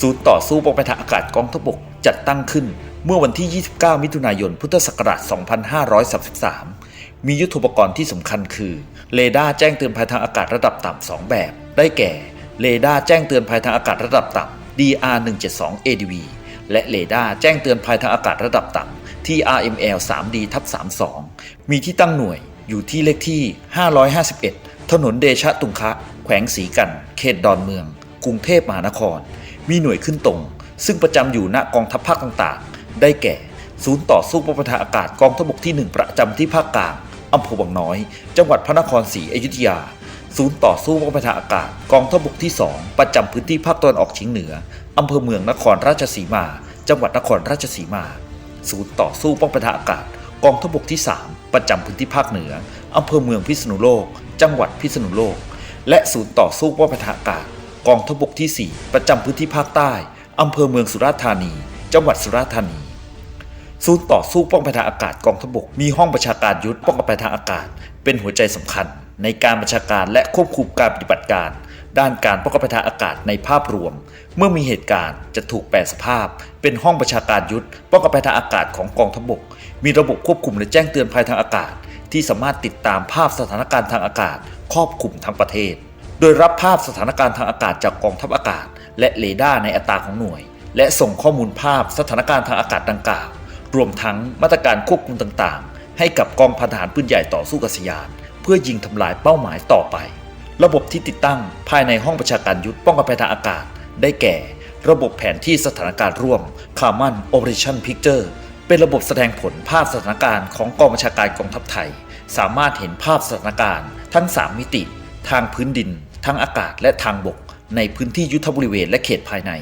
ศูนย์ต่อสู้ป้องกันทางอากาศกองทัพบกจัดตั้งขึ้นเมื่อวันที่ 29 มิถุนายน พุทธศักราช 2533 มียุทธปกรณ์ที่สำคัญคือเรดาร์แจ้งเตือนภัยทางอากาศระดับต่ำสองแบบ ได้แก่เรดาร์แจ้งเตือนภัยทางอากาศระดับต่ำ DR172 ADV และเรดาร์แจ้งเตือนภัยทางอากาศระดับต่ำ TRML 3D ทับ32 มีที่ตั้งหน่วยอยู่ที่เลขที่ 551 ถนนเดชะตุงคะ แขวงศรีกัน เขตดอนเมือง กรุงเทพมหานคร มีหน่วยขึ้นตรง ซึ่งประจำอยู่ณกองทัพภาคต่างๆ ได้แก่ ศูนย์ต่อสู้ป้องกันทาอากาศกองทัพบกที่ 1 ประจำที่ภาคกลางอำเภอวังน้อย จังหวัดพระนครศรีอยุธยา ศูนย์ต่อสู้ป้องกันทาอากาศกองทัพบกที่ 2 ประจำพื้นที่ภาคตะวันออกเฉียงเหนืออำเภอเมืองนครราชสีมา จังหวัดนครราชสีมา ศูนย์ต่อสู้ป้องกันทางอากาศ กองทัพบกที่ 3 ประจำพื้นที่ภาคเหนืออำเภอเมืองพิษณุโลก จังหวัดพิษณุโลก และศูนย์ต่อสู้ป้องกันทางอากาศ กองทบกที่ 4 ประจำพื้นที่ภาคใต้อำเภอเมืองสุราษฎร์ธานี จังหวัดสุราษฎร์ธานี ศูนย์ต่อสู้ป้องกันทางอากาศกองทบก มีห้องประชาการยุทธป้องกันภัยทางอากาศ เป็นหัวใจสำคัญ ในการบัญชาการและควบคุมการปฏิบัติการ ด้านการป้องกันภัยทางอากาศในภาพรวม เมื่อมีเหตุการณ์จะถูกแปลสภาพ เป็นห้องประชาการยุทธป้องกันภัยทางอากาศของกองทบก มีระบบควบคุมและแจ้งเตือนภัยทางอากาศ ที่สามารถติดตามภาพสถานการณ์ทางอากาศ ครอบคลุมทั้งประเทศ ดยรับภาพสถานการณ์ทางอากาศจากกองทัพอากาศ และเรดาร์ในอัตราของหน่วย และส่งข้อมูลภาพสถานการณ์ทางอากาศดังกล่าว รวมทั้งมาตรการควบคุมต่างๆ ให้กับกองพันทหารปืนใหญ่ต่อสู้กับสยาน เพื่อยิงทำลายเป้าหมายต่อไป ระบบที่ติดตั้งภายในห้องประชาการยุทธป้องกันภัยทางอากาศ ได้แก่ ระบบแผนที่สถานการณ์ร่วม Common Operation Picture เป็นระบบแสดงผลภาพสถานการณ์ของกองบัญชาการกองทัพไทย สามารถเห็นภาพสถานการณ์ทั้ง 3 มิติ ทางพื้นดิน ทางอากาศและทางบก ในพื้นที่ยุทธบริเวณและเขตภายใน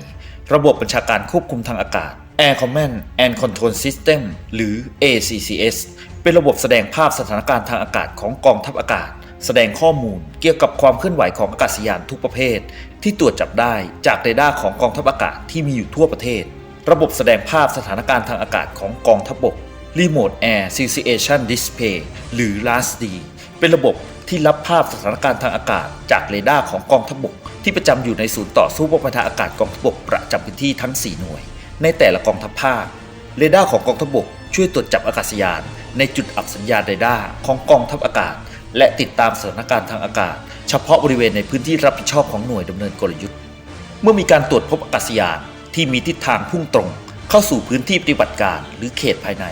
ระบบบัญชาการควบคุมทางอากาศ Air Command and Control System หรือ ACCS เป็นระบบแสดงภาพสถานการณ์ทางอากาศของกองทัพอากาศ แสดงข้อมูลเกี่ยวกับความเคลื่อนไหวของอากาศยานทุกประเภท ที่ตรวจจับได้จากเรดาร์ของกองทัพอากาศที่มีอยู่ทั่วประเทศ ระบบแสดงภาพสถานการณ์ทางอากาศของกองทัพบก Remote Air Situation Display หรือ RASD เป็นระบบ ที่รับภาพสถานการณ์ทางอากาศ จากเรดาร์ของกองทัพบก ที่ประจำอยู่ในศูนย์ต่อสู้ป้องกันทาอากาศกองทัพบกประจำพื้นที่ทั้ง 4 หน่วย ในแต่ละกองทัพภาคเรดาร์ของกองทัพบกช่วยตรวจจับอากาศยาน ในจุดอับสัญญาณเรดาร์ของกองทัพอากาศ และติดตามสถานการณ์ทางอากาศ เฉพาะบริเวณในพื้นที่รับผิดชอบของหน่วยดำเนินกลยุทธ์ เมื่อมีการตรวจพบอากาศยานที่มีทิศทางพุ่งตรง เข้าสู่พื้นที่ปฏิบัติการหรือเขตภายใน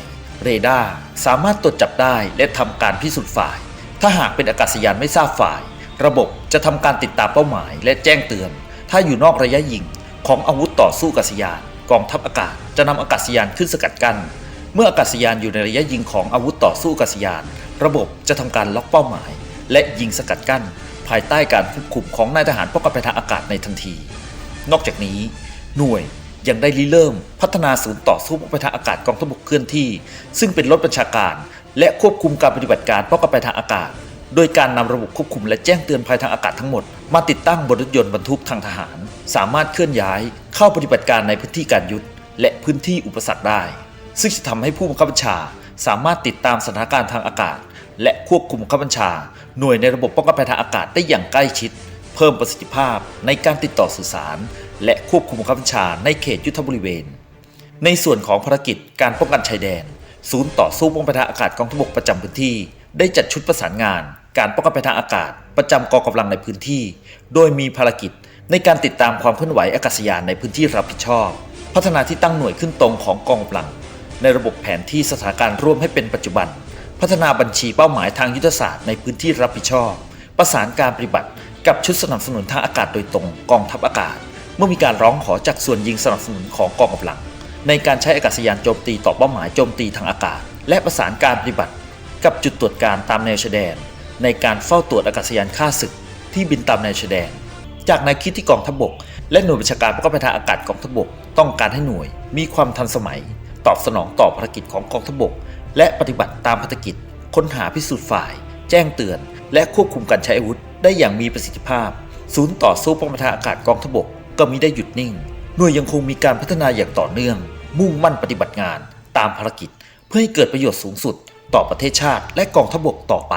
เรดาร์สามารถตรวจจับได้และทำการพิสูจน์ฝ่าย ถ้าหากเป็นอากาศยานไม่ทราบฝ่าย ระบบจะทำการติดตามเป้าหมาย และแจ้งเตือน ถ้าอยู่นอกระยะยิงของอาวุธต่อสู้อากาศยาน กองทัพอากาศจะนำอากาศยานขึ้นสกัดกั้นเมื่ออากาศยานอยู่ในระยะยิงของอาวุธต่อสู้อากาศยาน ระบบจะทำการล็อกเป้าหมาย และยิงสกัดกั้น ภายใต้การควบคุมของนายทหารป้องกันภัยทางอากาศในทันที นอกจากนี้ หน่วยยังได้ริเริ่ม พัฒนาศูนย์ต่อสู้ป้องกันภัยทางอากาศกองทัพบกเคลื่อนที่ ซึ่งเป็นรถบัญชาการ และควบคุมการปฏิบัติการป้องกันภัยทางอากาศ โดยการนำระบบควบคุมและแจ้งเตือนภัยทางอากาศทั้งหมด มาติดตั้งบนรถยนต์บรรทุกทางทหาร สามารถเคลื่อนย้ายเข้าปฏิบัติการในพื้นที่การยุทธและพื้นที่อุปสรรคได้ ซึ่งจะทำให้ผู้บังคับบัญชา สามารถติดตามสถานการณ์ทางอากาศ และควบคุมบังคับบัญชา หน่วยในระบบป้องกันภัยทางอากาศได้อย่างใกล้ชิด เพิ่มประสิทธิภาพในการติดต่อสื่อสาร และควบคุมบังคับบัญชาในเขตยุทธบริเวณ ในส่วนของภารกิจการป้องกันชายแดน ศูนย์ต่อสู้ป้องกันภัยทางอากาศกองทัพบกประจำพื้นที่ ได้จัดชุดประสานงาน การป้องกันภัยทางอากาศ ประจำกองกำลังในพื้นที่ โดยมีภารกิจ ในการติดตามความเคลื่อนไหวอากาศยานในพื้นที่รับผิดชอบ พัฒนาที่ตั้งหน่วยขึ้นตรงของกองกำลัง ในระบบแผนที่สถานการณ์ร่วมให้เป็นปัจจุบัน พัฒนาบัญชีเป้าหมายทางยุทธศาสตร์ในพื้นที่รับผิดชอบ ประสานการปฏิบัติ กับชุดสนับสนุนทางอากาศโดยตรง กองทัพอากาศ เมื่อมีการร้องขอจากส่วนยิงสนับสนุนของกองกำลัง ในการใช้อากาศยานโจมตีต่อเป้าหมายโจมตีทางอากาศ และประสานการปฏิบัติ กับจุดตรวจการตามแนวชายแดน ในการเฝ้าตรวจอากาศยานฆ่าศึก ที่บินตามแนวชายแดน จากแนวคิดที่กองทัพบก และหน่วยบัญชาการป้องกันภัยทางอากาศกองทัพบกต้องการให้หน่วย มีความทันสมัย ตอบสนองต่อภารกิจของกองทัพบก และปฏิบัติตามภารกิจ ค้นหาพิสูจน์ฝ่าย แจ้งเตือน และควบคุมการใช้อาวุธ ได้อย่างมีประสิทธิภาพ ศูนย์ต่อสู้ป้องกันภัยทางอากาศกองทัพบกก็มิได้หยุดนิ่ง หน่วยยังคงมีการพัฒนาอย่างต่อเนื่อง มุ่งมั่นปฏิบัติงาน ตามภารกิจ เพื่อให้เกิดประโยชน์สูงสุด ต่อประเทศชาติและกองทัพบกต่อไป